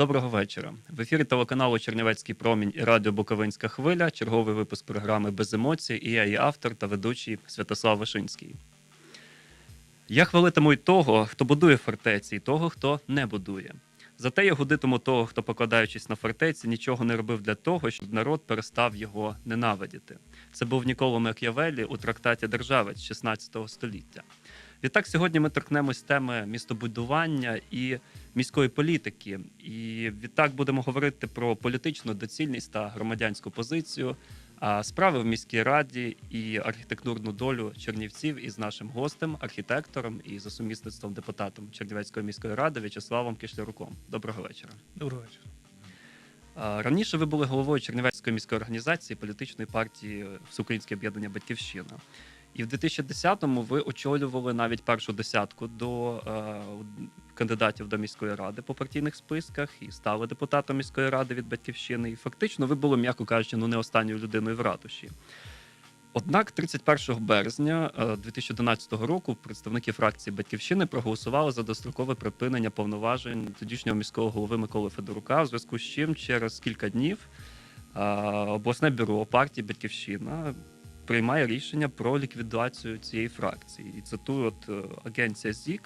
Доброго вечора. В ефірі телеканалу Чернівецький промінь і радіо Буковинська хвиля. Черговий випуск програми Без емоцій. І я її автор та ведучий Святослав Вишинський. Я хвалитиму й того, хто будує фортеці, і того, хто не будує. Зате я гудитиму того, хто, покладаючись на фортеці, нічого не робив для того, щоб народ перестав його ненавидіти. Це був Ніколо Мак'явелі у трактаті Державець 16 століття. Відтак, сьогодні ми торкнемось теми містобудування і міської політики. І відтак будемо говорити про політичну доцільність та громадянську позицію, справи в міській раді і архітектурну долю чернівців із нашим гостем, архітектором і за сумісництвом депутатом Чернівецької міської ради В'ячеславом Кишляруком. Доброго вечора. Доброго вечора. Раніше ви були головою Чернівецької міської організації політичної партії Всеукраїнське об'єднання Батьківщина. І в 2010-му ви очолювали навіть першу десятку до е, кандидатів до міської ради по партійних списках і стали депутатом міської ради від батьківщини. І фактично ви були, м'яко кажучи, ну не останньою людиною в ратуші. Однак, 31 березня е, 2011 року представники фракції Батьківщини проголосували за дострокове припинення повноважень тодішнього міського голови Миколи Федорука, у зв'язку з чим через кілька днів е, обласне бюро партії Батьківщина приймає рішення про ліквідацію цієї фракції. І цитую, от е, агенція ЗІК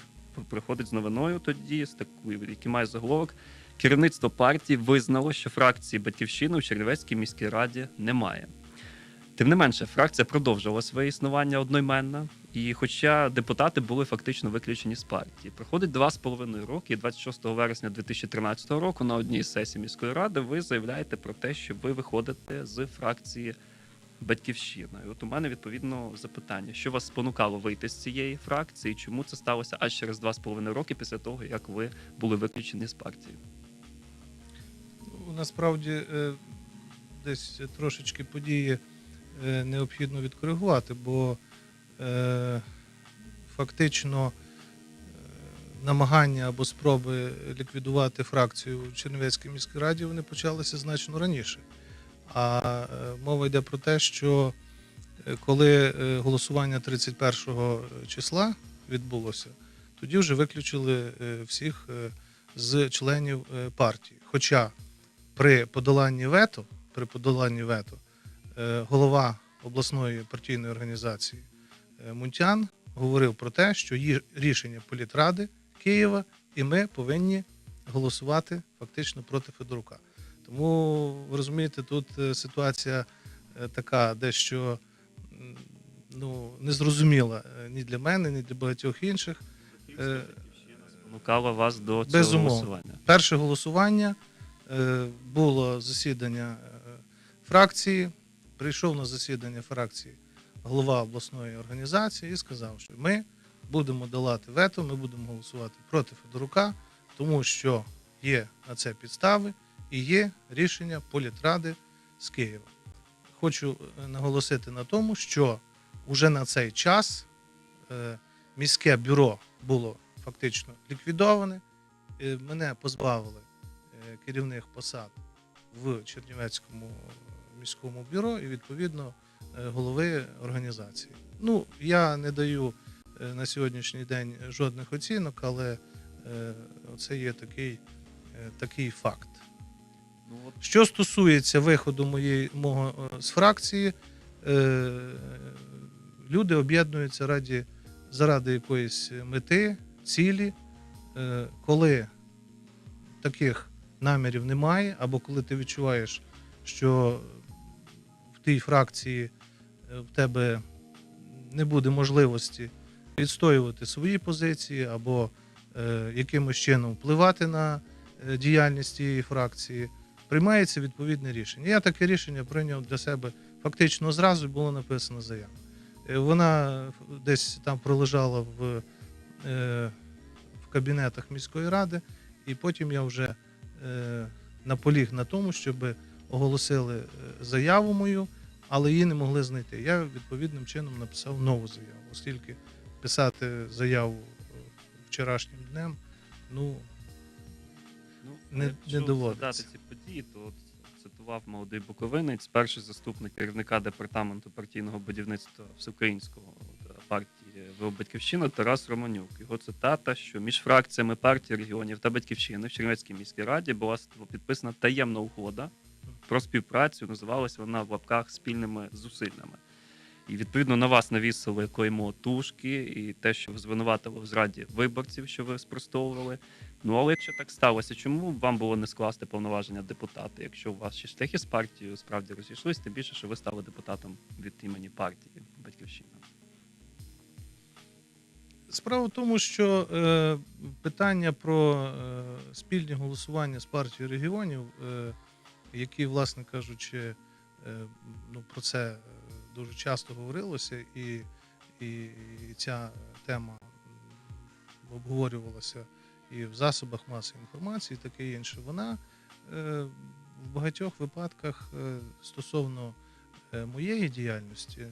приходить з новиною тоді, з такою, який має заголовок. Керівництво партії визнало, що фракції Батьківщини у Чернівецькій міській раді немає. Тим не менше, фракція продовжувала своє існування одноіменно, і хоча депутати були фактично виключені з партії, проходить два з половиною роки, і 26 вересня 2013 року на одній з сесій міської ради ви заявляєте про те, що ви виходите з фракції Батьківщина. І от у мене відповідно запитання, що вас спонукало вийти з цієї фракції, чому це сталося аж через два з половиною роки після того, як ви були виключені з партії? Ну, Насправді е, десь трошечки події е, необхідно відкоригувати, бо е, фактично намагання або спроби ліквідувати фракцію в Чернівецькій міській раді вони почалися значно раніше. А е, мова йде про те, що е, коли е, голосування 31 числа відбулося, тоді вже виключили всіх з членів партії. Хоча при подоланні вето, при подоланні вето, голова обласної партійної організації Мунтян говорив про те, що є рішення політради Києва, і ми повинні голосувати фактично проти Федорука. Тому ви розумієте, тут е, ситуація е, така дещо ну, незрозуміла е, ні для мене, ні для багатьох інших. Спонукала вас до цього Безумовно. голосування. Перше голосування було засідання фракції. Прийшов на засідання фракції голова обласної організації і сказав, що ми будемо долати вето, ми будемо голосувати проти Федорука, тому що є на це підстави і є рішення політради з Києва. Хочу е, наголосити на тому, що вже на цей час е, міське бюро було фактично ліквідоване. Е, Мене позбавили керівних посад в Чернівецькому міському бюро і відповідно голови організації. Ну, я не даю на сьогоднішній день жодних оцінок, але це є такий, такий факт. Ну, Що стосується виходу моєї мого е, з фракції, е, люди об'єднуються раді, заради якоїсь мети, цілі. Е, коли таких намірів немає, або коли ти відчуваєш, що в тій фракції е, в тебе не буде можливості відстоювати свої позиції, або е, якимось чином впливати на е, діяльність цієї фракції, приймається відповідне рішення. Я таке рішення прийняв для себе фактично зразу було написано заява. Е, Вона десь там пролежала в, е, в кабінетах міської ради, і потім я вже е, наполіг на тому, щоб оголосили заяву мою, але її не могли знайти. Я відповідним чином написав нову заяву, оскільки писати заяву вчорашнім днем, ну Ну, Не- якщо не доводиться. згадати ці події, то от цитував молодий буковинець, перший заступник керівника департаменту партійного будівництва всеукраїнського партії ВО Батьківщина Тарас Романюк. Його цитата, що між фракціями партії регіонів та батьківщини в Чернівецькій міській раді була підписана таємна угода про співпрацю. Називалася вона в лапках спільними зусиллями. І відповідно на вас навісили клеймо тушки і те, що ви звинуватили в зраді виборців, що ви спростовували. Ну але якщо так сталося, чому вам було не скласти повноваження депутата, якщо у вас ще шляхи з партією справді розійшлись, тим більше, що ви стали депутатом від імені партії Батьківщина? Справа в тому, що е, питання про е, спільні голосування з партією регіонів, е, які, власне кажучи, е, ну, про це е, дуже часто говорилося, і, і, і ця тема обговорювалася і в засобах масової інформації, таке інше. Вона е, в багатьох випадках е, стосовно е, моєї діяльності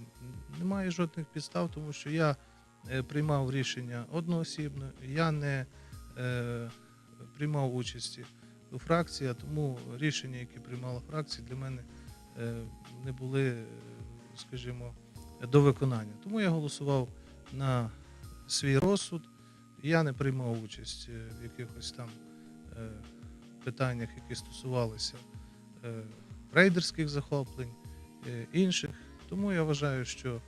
немає жодних підстав, тому що я приймав рішення одноосібно, я не приймав участі у фракції, а тому рішення, які приймала фракція, для мене не були, скажімо, до виконання. Тому я голосував на свій розсуд. Я не приймав участь е, в якихось там е, питаннях, які стосувалися е, рейдерських захоплень, інших. Тому я вважаю, що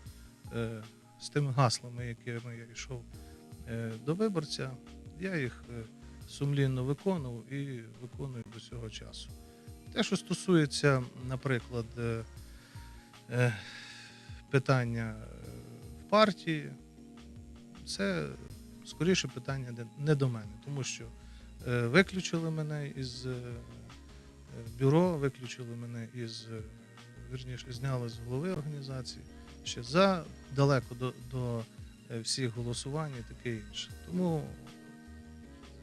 з тими гаслами, якими я йшов до виборця, я їх сумлінно виконував і виконую до цього часу. Те, що стосується, наприклад, питання в партії, це скоріше питання не до мене, тому що е, виключили мене із е, бюро, виключили мене із, е, вірніше, зняли з голови організації ще за далеко до, до всіх голосувань і таке інше. Тому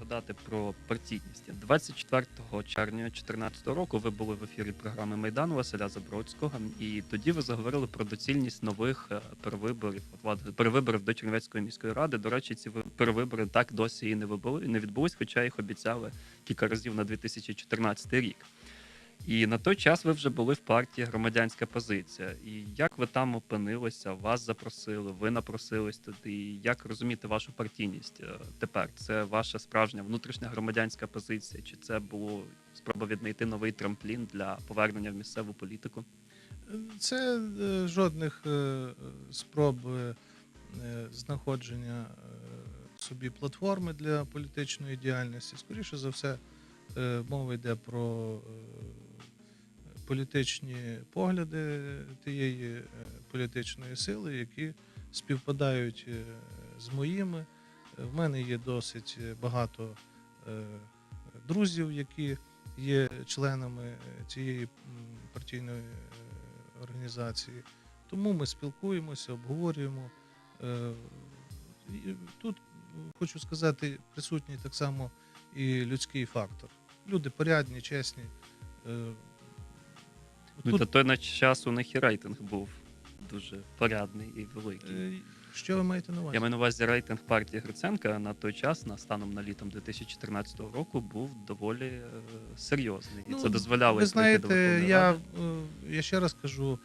Згадати про партійність. 24 червня 2014 року ви були в ефірі програми Майдан Василя Забродського, і тоді ви заговорили про доцільність нових е, перевиборів, перевиборів до Чернівецької міської ради. До речі, ці ви- перевибори так досі і не вибули, не відбулись, хоча їх обіцяли кілька разів на 2014 рік. І на той час ви вже були в партії громадянська позиція. І як ви там опинилися? Вас запросили, ви напросились туди. Як розуміти вашу партійність е, тепер? Це ваша справжня внутрішня громадянська позиція? Чи це було спроба віднайти новий трамплін для повернення в місцеву політику? Це е, жодних е, спроб знаходження собі платформи для політичної діяльності. Скоріше за все, мова йде про політичні погляди тієї е, політичної сили, які співпадають е, з моїми. Е, В мене є досить багато друзів, які є членами цієї партійної організації. Тому ми спілкуємося, обговорюємо. Тут хочу сказати, присутній так само і людський фактор. Люди порядні, чесні. Ну, Тут, та той на час у них і рейтинг був дуже порядний і великий. е, що ви маєте на увазі? Я маю на увазі рейтинг партії Гриценка на той час, на станом на літом 2014 року, був доволі е, серйозний. І Ну, це дозволяло Ви до знаєте, я, е, я ще раз кажу,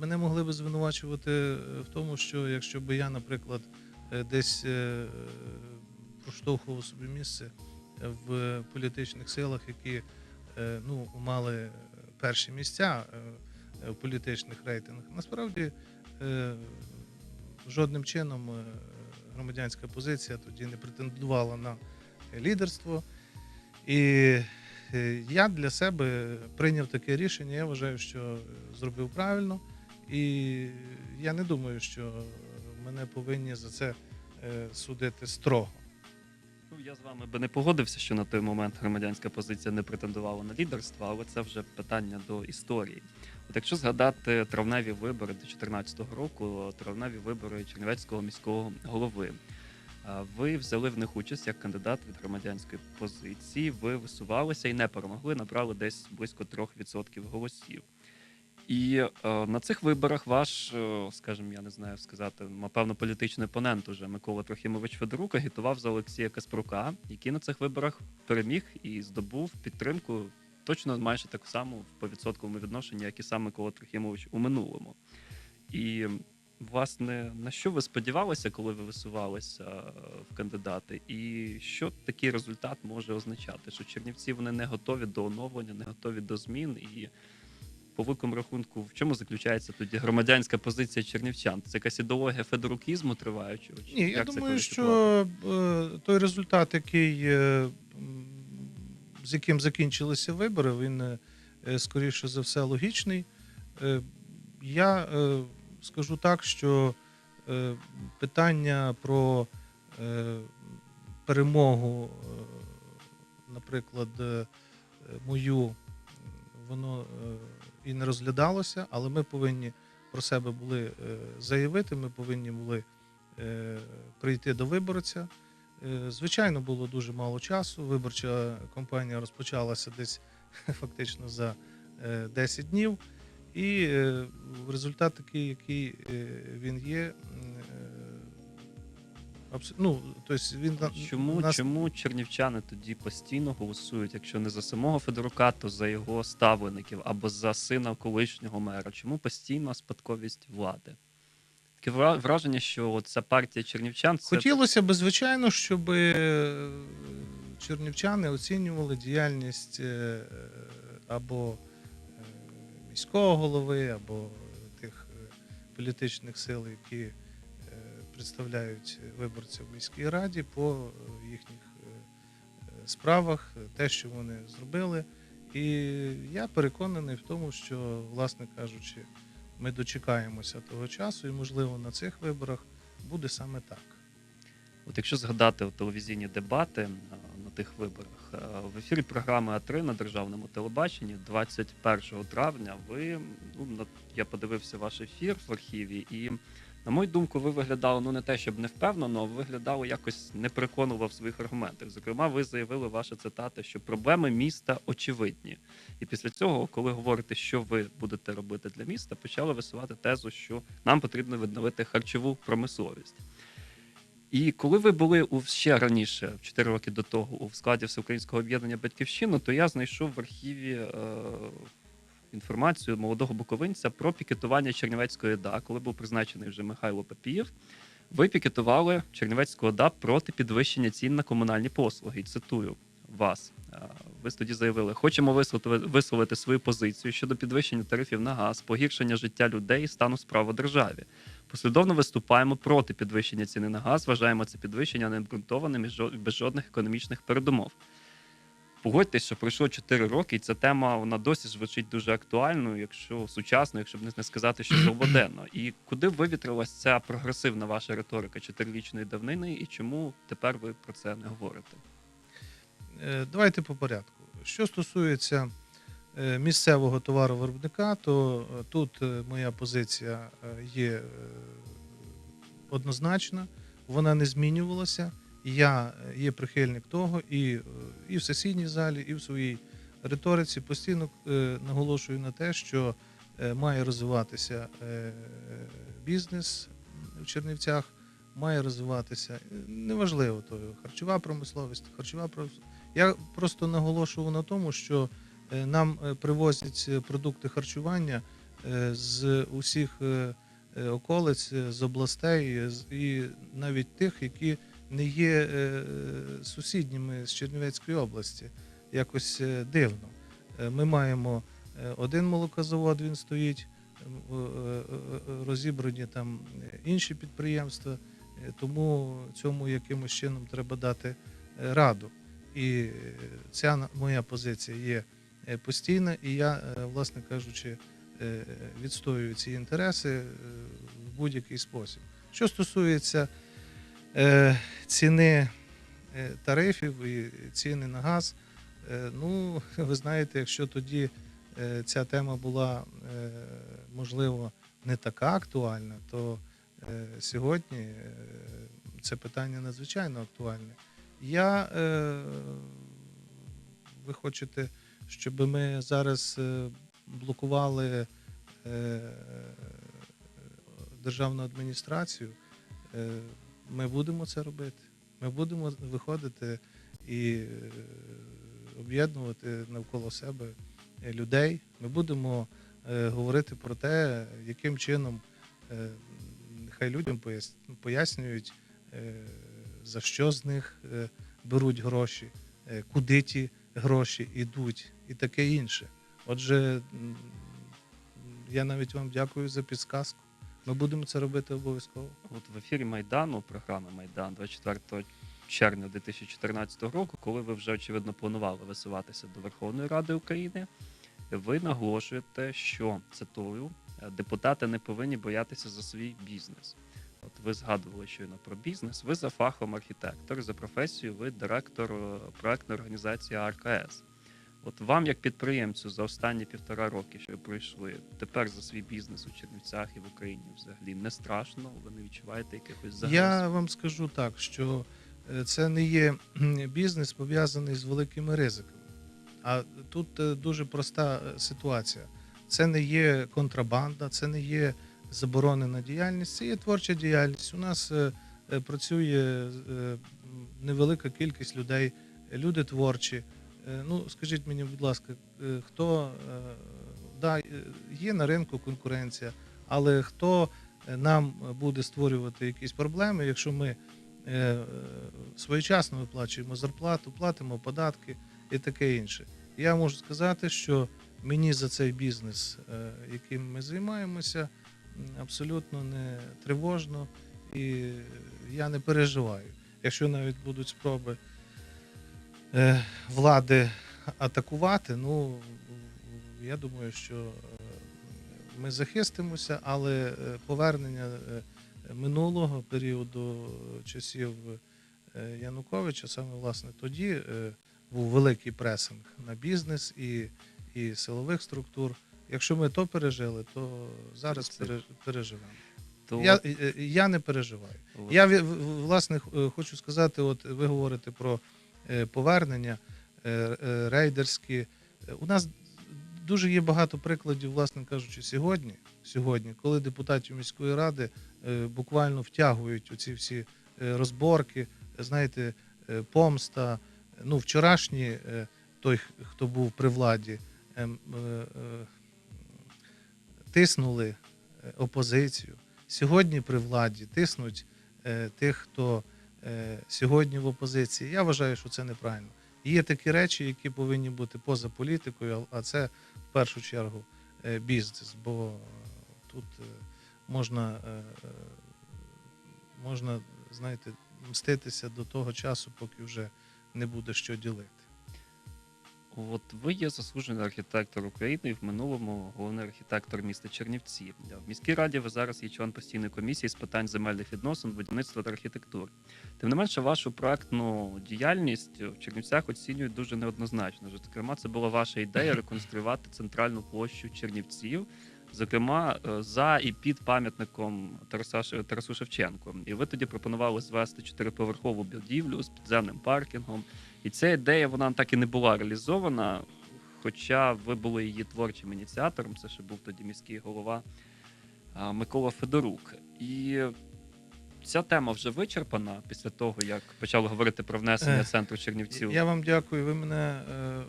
мене могли би звинувачувати в тому, що якщо би я, наприклад, десь проштовхував собі місце в політичних силах, які ну, мали перші місця е, в політичних рейтингах. Насправді е, жодним чином е, громадянська позиція тоді не претендувала на лідерство. І е, я для себе прийняв таке рішення. Я вважаю, що зробив правильно. І я не думаю, що мене повинні за це е, судити строго. Ну, я з вами би не погодився, що на той момент громадянська позиція не претендувала на лідерство, але це вже питання до історії. От якщо згадати травневі вибори до 2014 року, травневі вибори Чернівецького міського голови. Ви взяли в них участь як кандидат від громадянської позиції. Ви висувалися і не перемогли, набрали десь близько 3% голосів. І е, на цих виборах ваш, е, скажімо, я не знаю сказати, напевно, політичний опонент уже Микола Трохімович Федорук агітував за Олексія Каспрука, який на цих виборах переміг і здобув підтримку точно майже таку саму по відсотковому відношенні, як і сам Микола Трохімович у минулому. І Власне, на що ви сподівалися, коли ви висувалися е, в кандидати? І що такий результат може означати? Що Чернівці вони не готові до оновлення, не готові до змін. І по великому рахунку, в чому заключається тоді громадянська позиція чернівчан? Це якась ідеологія федерукізму триваючого? Ні, я як це думаю, що е, той результат, який, е, з яким закінчилися вибори, він е, скоріше за все логічний. Я скажу так, що питання про перемогу, наприклад, мою, воно і не розглядалося, але ми повинні про себе були е, заявити, ми повинні були е, прийти до виборця. Е, Звичайно, було дуже мало часу. Виборча кампанія розпочалася десь фактично за е, 10 днів. І результат такий, який він є. М, е, абс- Ну, тобто він Чому, нас чому чернівчани тоді постійно голосують, якщо не за самого Федорука, то за його ставлеників або за сина колишнього мера? Чому постійно спадковість влади? Таке вра- враження, що ця партія чернівчан це Хотілося б, звичайно, щоб е, чернівчани оцінювали діяльність е, або е, міського голови, або тих політичних сил, які представляють виборців в міській раді по е, їхніх е, е, справах, те, що вони зробили. І я переконаний в тому, що, власне кажучи, ми дочекаємося того часу, і, можливо, на цих виборах буде саме так. От якщо згадати телевізійні дебати на тих виборах, в ефірі програми А3 на державному телебаченні 21 травня ви ну я подивився ваш ефір в архіві, і на мою думку, ви виглядали ну не те, щоб не впевнено, а ви виглядали якось не переконував своїх аргументах. Зокрема, ви заявили ваша цитата, що проблеми міста очевидні. І після цього, коли говорите, що ви будете робити для міста, почали висувати тезу, що нам потрібно відновити харчову промисловість. І коли ви були у ще раніше, 4 роки до того, у складі Всеукраїнського об'єднання Батьківщина, то я знайшов в архіві е, інформацію молодого буковинця про пікетування Чернівецької ОДА, коли був призначений вже Михайло Папієв. Ви пікетували Чернівецьку ОДА проти підвищення цін на комунальні послуги. І цитую вас. Е, Ви тоді заявили, хочемо висловити, висловити свою позицію щодо підвищення тарифів на газ, погіршення життя людей і стану справ у державі. Послідовно виступаємо проти підвищення ціни на газ. Вважаємо це підвищення необґрунтованим і без жодних економічних передумов. Погодьтесь, що пройшло 4 роки, і ця тема вона досі звучить дуже актуальною, якщо сучасно, якщо б не- сказати, що злободенно. І куди вивітрилась ця прогресивна ваша риторика чотирирічної давнини, і чому тепер ви про це не говорите? Е, Давайте по порядку. Що стосується е, місцевого товаровиробника, то е, тут моя позиція є однозначна, вона не змінювалася. Я є прихильник того і, е, і в сесійній залі, і в своїй риториці постійно е, наголошую на те, що е, має розвиватися бізнес в Чернівцях, має розвиватися неважливо, то харчова промисловість, харчова промисловість. Я просто наголошував на тому, що нам привозять продукти харчування з усіх околиць, з областей і навіть тих, які не є е, сусідніми з Чернівецької області. Якось е, дивно. Е, Ми маємо е, один молокозавод, він стоїть, е, е, е, розібрані там е, інші підприємства, е, тому цьому якимось чином треба дати е, раду. І е, ця моя позиція є е, постійна, і я, е, власне кажучи, е, відстоюю ці інтереси е, в будь-який спосіб. Що стосується е, ціни е, тарифів і ціни на газ, е, ну, ви знаєте, якщо тоді е, ця тема була, е, можливо, не така актуальна, то е, сьогодні е, це питання надзвичайно актуальне. Я, е, ви хочете, щоб ми зараз е, блокували е, державну адміністрацію, е, ми будемо це робити. Ми будемо виходити і е, об'єднувати навколо себе людей. Ми будемо е, говорити про те, яким чином е, хай людям пояснюють, за що з них беруть гроші, куди ті гроші йдуть і таке інше. Отже, я навіть вам дякую за підсказку. Ми будемо це робити обов'язково. От в ефірі Майдану, програми Майдан 24 червня 2014 року, коли ви вже очевидно планували висуватися до Верховної Ради України, ви наголошуєте, що цитую, депутати не повинні боятися за свій бізнес. От ви згадували щойно про бізнес. Ви за фахом архітектор, за професією ви директор е, проектної організації АРКС. От вам, як підприємцю, за останні півтора роки, що ви пройшли, тепер за свій бізнес у Чернівцях і в Україні взагалі не страшно, ви не відчуваєте якихось загроз? Я вам скажу так, що е, це не є бізнес пов'язаний з великими ризиками. А тут е, дуже проста е, ситуація. Це не є контрабанда, це не є заборонена діяльність, це є творча діяльність. У нас працює невелика кількість людей, люди творчі. Е, Ну, скажіть мені, будь ласка, е, хто е, да, є на ринку конкуренція, але хто нам буде створювати якісь проблеми, якщо ми своєчасно виплачуємо зарплату, платимо податки і таке інше. Я можу сказати, що мені за цей бізнес, яким ми займаємося, абсолютно не тривожно і я не переживаю. Якщо навіть будуть спроби влади атакувати, ну я думаю, що е, ми захистимося, але е, повернення е, минулого періоду часів е, Януковича, саме власне тоді е, був великий пресинг на бізнес і, і силових структур. Якщо ми то пережили, то зараз Це- переживемо. То Я, е, я не переживаю. от- Я власне хочу сказати: от ви говорите про е, повернення е, е, рейдерські. Е, У нас дуже є багато прикладів, власне кажучи, сьогодні, сьогодні, коли депутатів міської ради е, буквально втягують оці всі е, розборки, знаєте, е, помста. Ну, вчорашні е, той, хто був при владі, ем, е, е, тиснули е, опозицію. Сьогодні при владі тиснуть е, тих, хто е, сьогодні в опозиції. Я вважаю, що це неправильно. Є такі речі, які повинні бути поза політикою, а це в першу чергу е, бізнес, бо е, тут е, можна, е, е, можна, знаєте, мститися до того часу, поки вже не буде що ділити. От ви є заслужений архітектор України і в минулому головний архітектор міста Чернівці. В міській раді ви зараз є член постійної комісії з питань земельних відносин, будівництва та архітектури. Тим не менше, вашу проектну діяльність в Чернівцях оцінюють дуже неоднозначно. Зокрема, це була ваша ідея реконструювати центральну площу Чернівців. Зокрема, е, за і під пам'ятником Тарасу Шевченку. І ви тоді пропонували звести чотириповерхову будівлю з підземним паркінгом. І ця ідея вона так і не була реалізована. Хоча ви були її творчим ініціатором, це ще був тоді міський голова Микола Федорук. І ця тема вже вичерпана після того, як почали говорити про внесення центру Чернівців. Я вам дякую. Ви мене е,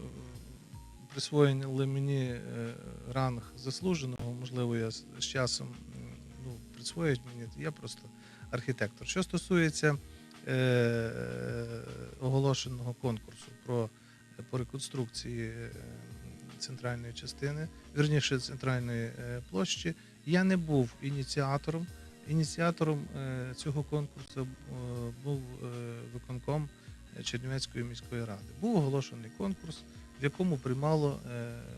присвоїли мені е, ранг заслуженого. Можливо, я з, з часом ну, присвоїть мені. Я просто архітектор. Що стосується е, оголошеного конкурсу про по реконструкції е, центральної частини, вірніше центральної е, площі, я не був ініціатором. Ініціатором е, цього конкурсу був виконком Чернівецької міської ради. Був оголошений конкурс, в якому приймало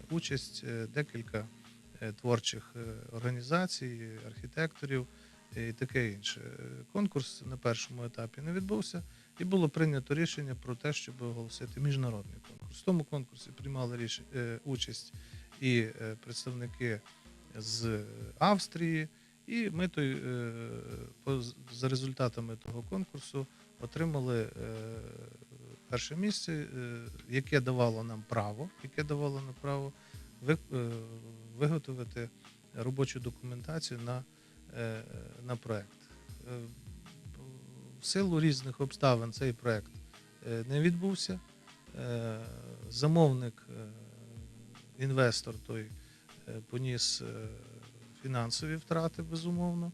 участь декілька творчих організацій, архітекторів і таке інше. Конкурс на першому етапі не відбувся, і було прийнято рішення про те, щоб оголосити міжнародний конкурс. В тому конкурсі приймали ріш... е, участь і е, представники з Австрії, і ми той, е, за результатами того конкурсу отримали перше місце, яке давало нам право, яке давало нам право ви- виготовити робочу документацію на, на проект. Е, В силу різних обставин цей проект е, не відбувся. Е, Замовник, е, інвестор той е, поніс е, фінансові втрати, безумовно.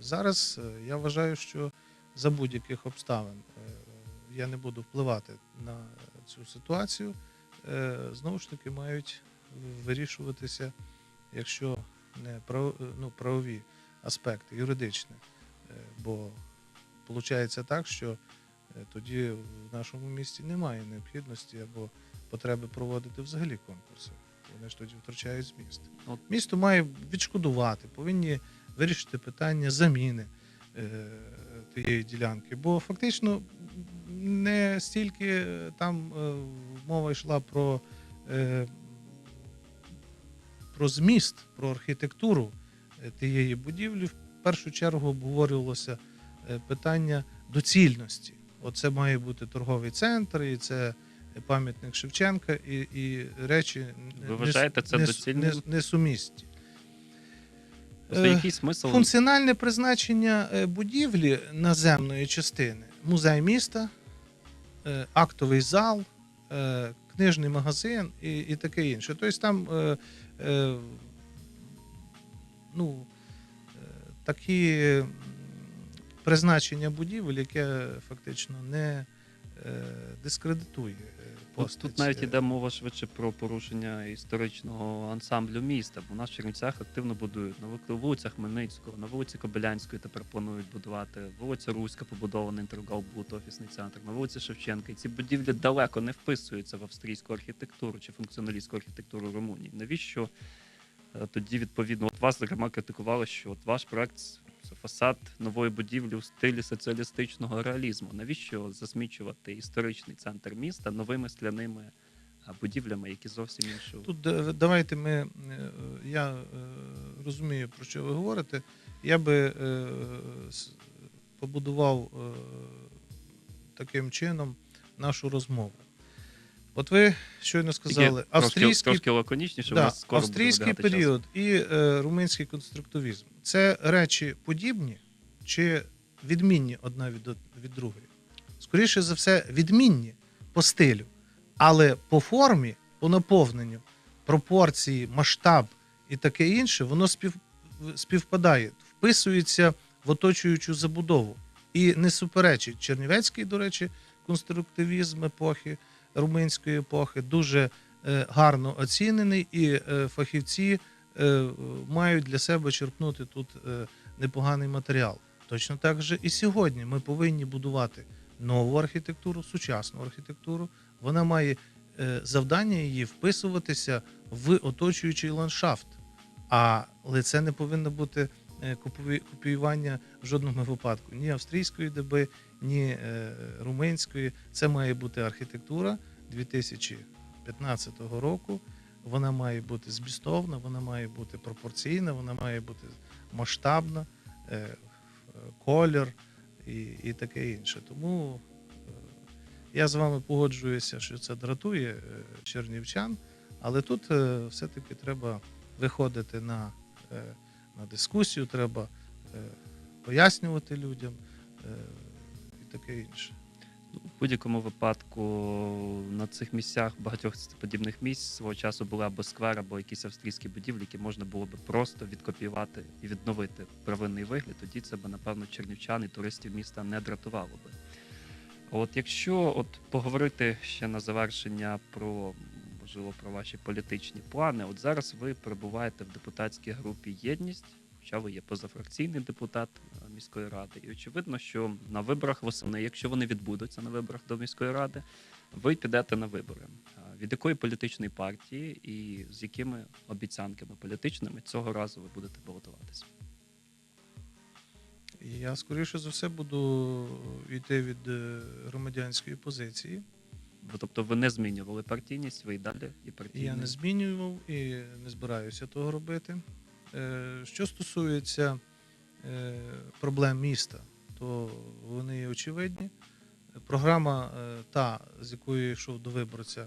Зараз е, я вважаю, що за будь-яких обставин е, я не буду впливати на цю ситуацію. Е, Знову ж таки, мають вирішуватися, якщо не прав, ну, правові аспекти, юридичні. Е, Бо виходить так, що е, тоді в нашому місті немає необхідності або потреби проводити взагалі конкурси. Вони ж тоді втрачають зміст. От. Місто має відшкодувати, повинні вирішити питання заміни е, тієї ділянки. Бо фактично не стільки там мова йшла про, про зміст, про архітектуру е, тієї будівлі. В першу чергу обговорювалося е, питання доцільності. Оце має бути торговий центр, і це пам'ятник Шевченка, і, і речі Ви вважаєте це не, доцільним? не, несумісні. Тобто, Е, який смисл Функціональне призначення будівлі наземної частини музей міста, актовий зал, книжний магазин і, і таке інше. Тобто там ну, е, такі призначення будівель, яке фактично не е, дискредитує е, постать. тут навіть е, іде мова швидше про порушення історичного ансамблю міста, бо у нас в Чернівцях активно будують на вулицях Хмельницького, на вулиці Кобилянської тепер планують будувати, вулиця Руська побудований інтергалбут, офісний центр, на вулиці Шевченка. І ці будівлі далеко не вписуються в австрійську архітектуру чи функціоналістську архітектуру Румунії. Навіщо е, тоді відповідно от вас зокрема критикували, що от ваш проект це фасад нової будівлі у стилі соціалістичного реалізму. Навіщо засмічувати історичний центр міста новими скляними будівлями, які зовсім іншого? Тут давайте ми. е, Я е, розумію, про що ви говорите. Я би е, побудував е, таким чином нашу розмову. От ви щойно сказали, австрійський, трошки, трошки лаконічніше, да, скоро австрійський період і е, румунський конструктивізм це речі подібні чи відмінні одна від, від другої? Скоріше за все, відмінні по стилю, але по формі, по наповненню, пропорції, масштаб і таке інше, воно спів, співпадає, вписується в оточуючу забудову і не суперечить Чернівецький, до речі, конструктивізм епохи, румунської епохи, дуже е, гарно оцінений, і е, фахівці мають для себе черпнути тут е, непоганий матеріал. Точно так же і сьогодні ми повинні будувати нову архітектуру, сучасну архітектуру. Вона має е, завдання її вписуватися в оточуючий ландшафт. Але це не повинно бути е, копіювання в жодному випадку ні австрійської доби, ні е, румунської. Це має бути архітектура 2015 року. Вона має бути змістовна, вона має бути пропорційна, вона має бути масштабна, е, е, колір і, і таке інше. Тому е, я з вами погоджуюся, що це дратує чернівчан, але тут все-таки треба виходити на, на дискусію, треба пояснювати людям і таке інше. Будь-якому випадку на цих місцях багатьох подібних місць свого часу були або сквер, або якісь австрійські будівлі, які можна було би просто відкопіювати і відновити первинний вигляд. Тоді це б, напевно, чернівчан і туристів міста не дратувало би. От якщо от поговорити ще на завершення про можливо про ваші політичні плани, от зараз ви перебуваєте в депутатській групі Єдність, хоча ви є позафракційний депутат е, міської ради. І очевидно, що на виборах восени, якщо вони відбудуться на виборах до міської ради, ви підете на вибори. Від якої політичної партії і з якими обіцянками політичними цього разу ви будете балотуватися? Я скоріше за все буду йти від е, громадянської позиції. Тобто ви не змінювали партійність, ви і далі і партійні? Я не змінював і не збираюся того робити. Е, Що стосується е, проблем міста, то вони очевидні. Програма, е, та, з якою йшов до виборця,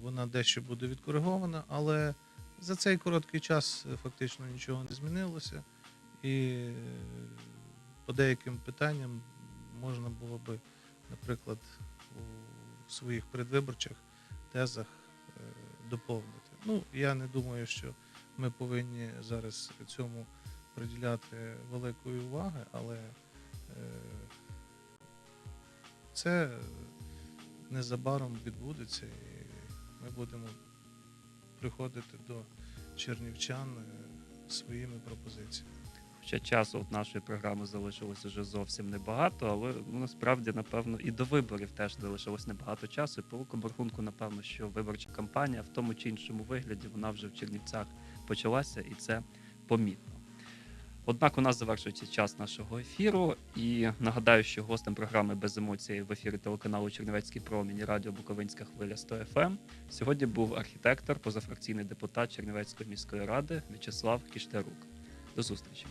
вона дещо буде відкоригована, але за цей короткий час фактично нічого не змінилося. І по деяким питанням можна було би, наприклад, у своїх передвиборчих тезах доповнити. Ну, я не думаю, що ми повинні зараз цьому приділяти великої уваги, але е, це незабаром відбудеться, і ми будемо приходити до чернівчан е, своїми пропозиціями. Хоча часу от нашої програми залишилось уже зовсім небагато, але ну, насправді, напевно, і до виборів теж залишилось небагато часу. І по рахунку, напевно, що виборча кампанія в тому чи іншому вигляді вона вже в Чернівцях почалася, і це помітно. Однак у нас завершується час нашого ефіру, і нагадаю, що гостем програми без емоцій в ефірі телеканалу Чернівецький промінь радіо Буковинська хвиля 100 фм сьогодні був архітектор, позафракційний депутат Чернівецької міської ради В'ячеслав Кіштерук. До зустрічі.